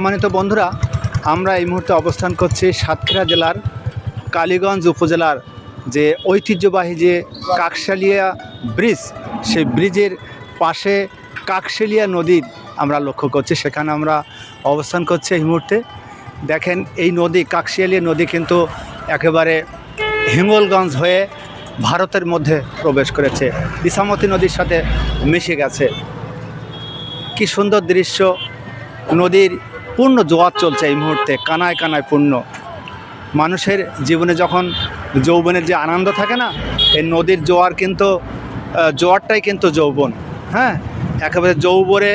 সম্মানিত বন্ধুরা, আমরা এই মুহূর্তে অবস্থান করছি সাতক্ষীরা জেলার কালীগঞ্জ উপজেলার যে ঐতিহ্যবাহী যে কাকশালিয়া ব্রিজ, সেই ব্রিজের পাশে কাকশালিয়া নদীর আমরা লক্ষ্য করছি। সেখানে আমরা অবস্থান করছি এই মুহূর্তে। দেখেন, এই নদী কাকশিয়ালিয়া নদী কিন্তু একেবারে হিঙ্গলগঞ্জ হয়ে ভারতের মধ্যে প্রবেশ করেছে। ইসামতি নদীর সাথে মিশে গেছে। কি সুন্দর দৃশ্য। নদীর পূর্ণ জোয়ার চলছে এই মুহূর্তে, কানায় কানায় পূর্ণ। মানুষের জীবনে যখন যৌবনের যে আনন্দ থাকে না, এই নদীর জোয়ার কিন্তু জোয়ারটাই কিন্তু যৌবন হ্যাঁ? একেবারে যৌবনে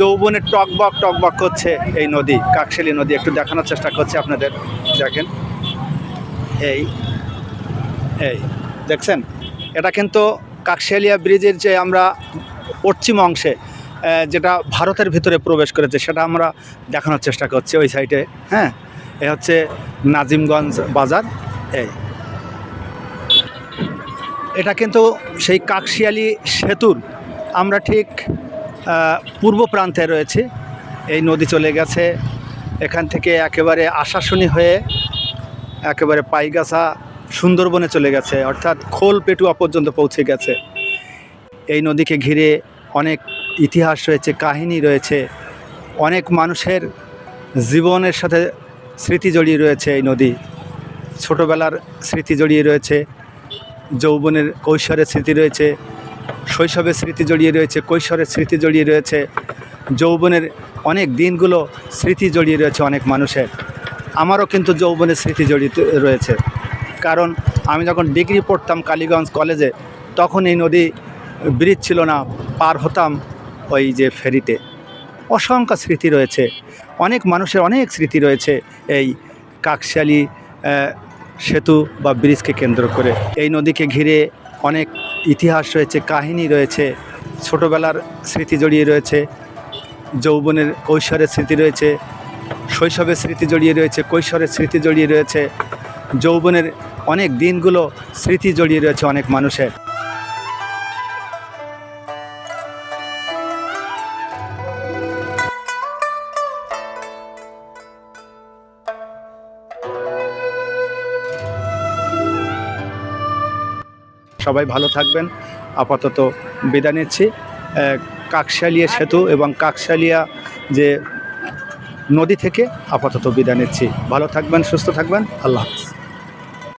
যৌবনে টকবক টকবক করছে এই নদী, কাকশালী নদী, একটু দেখানোর চেষ্টা করছে আপনাদের। দেখেন, এই এই, দেখছেন? এটা কিন্তু কাকশালিয়া ব্রিজের যে আমরা পশ্চিম অংশে যেটা ভারতের ভিতরে প্রবেশ করেছে, সেটা আমরা দেখানোর চেষ্টা করছি ওই সাইডে হ্যাঁ? এ হচ্ছে নাজিমগঞ্জ বাজার, এই। এটা কিন্তু সেই কাকশিয়ালি সেতুর, আমরা ঠিক পূর্ব প্রান্তে রয়েছি। এই নদী চলে গেছে, এখান থেকে একেবারে আশাশুনি হয়ে একেবারে পাইগাছা, সুন্দরবনে চলে গেছে, অর্থাৎ খোল পেটুয়া পর্যন্ত পৌঁছে গেছে। এই নদীকে ঘিরে অনেক ইতিহাস রয়েছে, কাহিনী রয়েছে, অনেক মানুষের জীবনের সাথে স্মৃতি জড়িয়ে রয়েছে এই নদী। ছোটোবেলার স্মৃতি জড়িয়ে রয়েছে, যৌবনের কৈশোরের স্মৃতি রয়েছে, শৈশবের স্মৃতি জড়িয়ে রয়েছে, কৈশোরের স্মৃতি জড়িয়ে রয়েছে, যৌবনের অনেক দিনগুলো স্মৃতি জড়িয়ে রয়েছে অনেক মানুষের। আমারও কিন্তু যৌবনের স্মৃতি জড়িত রয়েছে। কারণ আমি যখন ডিগ্রি পড়তাম কালীগঞ্জ কলেজে, তখন এই নদী ব্রিজ ছিল না, পার হতাম ওই যে ফেরিতে। অসংখ্য স্মৃতি রয়েছে। অনেক মানুষের অনেক স্মৃতি রয়েছে এই কাকশালি সেতু বা ব্রিজকে কেন্দ্র করে। এই নদীকে ঘিরে অনেক ইতিহাস রয়েছে, কাহিনী রয়েছে, ছোটোবেলার স্মৃতি জড়িয়ে রয়েছে, যৌবনের কৈশোরের স্মৃতি রয়েছে, শৈশবের স্মৃতি জড়িয়ে রয়েছে, কৈশোরের স্মৃতি জড়িয়ে রয়েছে, যৌবনের অনেক দিনগুলো স্মৃতি জড়িয়ে রয়েছে অনেক মানুষের। সবাই ভালো থাকবেন। আপাতত বিদায় নিচ্ছি। কাকশালিয়া সেতু এবং কাকশালিয়া যে নদী থেকে আপাতত বিদায় নিচ্ছি। ভালো থাকবেন, সুস্থ থাকবেন। আল্লাহ হাফিজ।